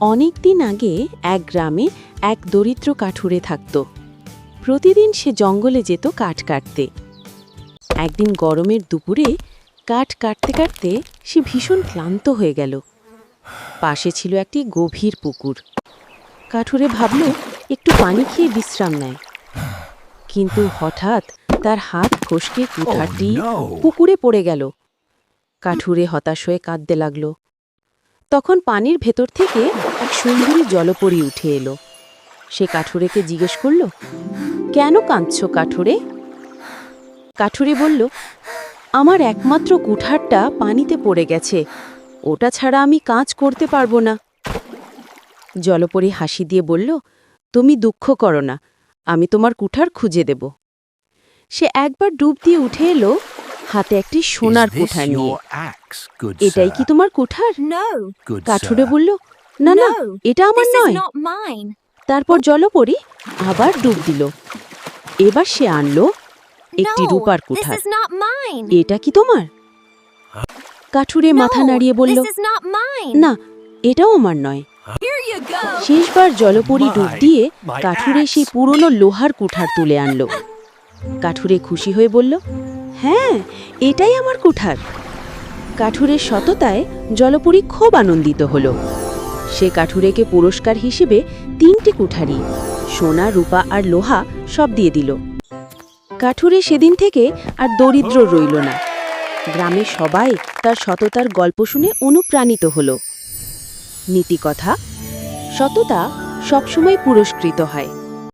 অনেক দিন আগে এক গ্রামে এক দরিদ্র কাঠুরে থাকত। প্রতিদিন সে জঙ্গলে যেত কাঠ কাটতে। একদিন গরমের দুপুরে কাঠ কাটতে কাটতে সে ভীষণ ক্লান্ত হয়ে গেল। পাশে ছিল একটি গভীর পুকুর। কাঠুরে ভাবল একটু পানি খেয়ে বিশ্রাম নেয়। কিন্তু হঠাৎ তার হাত খসকে কুঠারটি পুকুরে পড়ে গেল। কাঠুরে হতাশ হয়ে কাঁদতে লাগল। তখন পানির ভেতর থেকে এক সুন্দরী জলপরি উঠে এলো। সে কাঠুরেকে জিজ্ঞেস করল, কেন কাঁদছ কাঠুরে? কাঠুরে বলল, আমার একমাত্র কুঠারটা পানিতে পড়ে গেছে, ওটা ছাড়া আমি কাজ করতে পারব না। জলপরি হাসি দিয়ে বলল, তুমি দুঃখ করো না, আমি তোমার কুঠার খুঁজে দেব। সে একবার ডুব দিয়ে উঠে এলো হাতে একটি সোনার কুঠার নিয়ে। এটাই কি তোমার কুঠার? কাঠুরে বলল না না এটা আমার নয়। তারপর জলপরি আবার ডুব দিল। এবার সে আনলো একটি রূপার কুঠার. এটা কি তোমার? কাঠুরে মাথা নাড়িয়ে বলল. না এটাও আমার নয়. শেষবার জলপরি ডুব দিয়ে কাঠুরে সেই পুরনো লোহার কুঠার তুলে আনলো। কাঠুরে খুশি হয়ে বলল হ্যাঁ এটাই আমার কুঠার। কাঠুরের সততায় জলপরি খুব আনন্দিত হলো। সে কাঠুরেকে পুরস্কার হিসেবে তিনটি কুঠারি, সোনা, রূপা আর লোহা সব দিয়ে দিল। কাঠুরে সেদিন থেকে আর দরিদ্র রইল না। গ্রামে সবাই তার সততার গল্প শুনে অনুপ্রাণিত হলো। নীতিকথা, সততা সবসময় পুরস্কৃত হয়।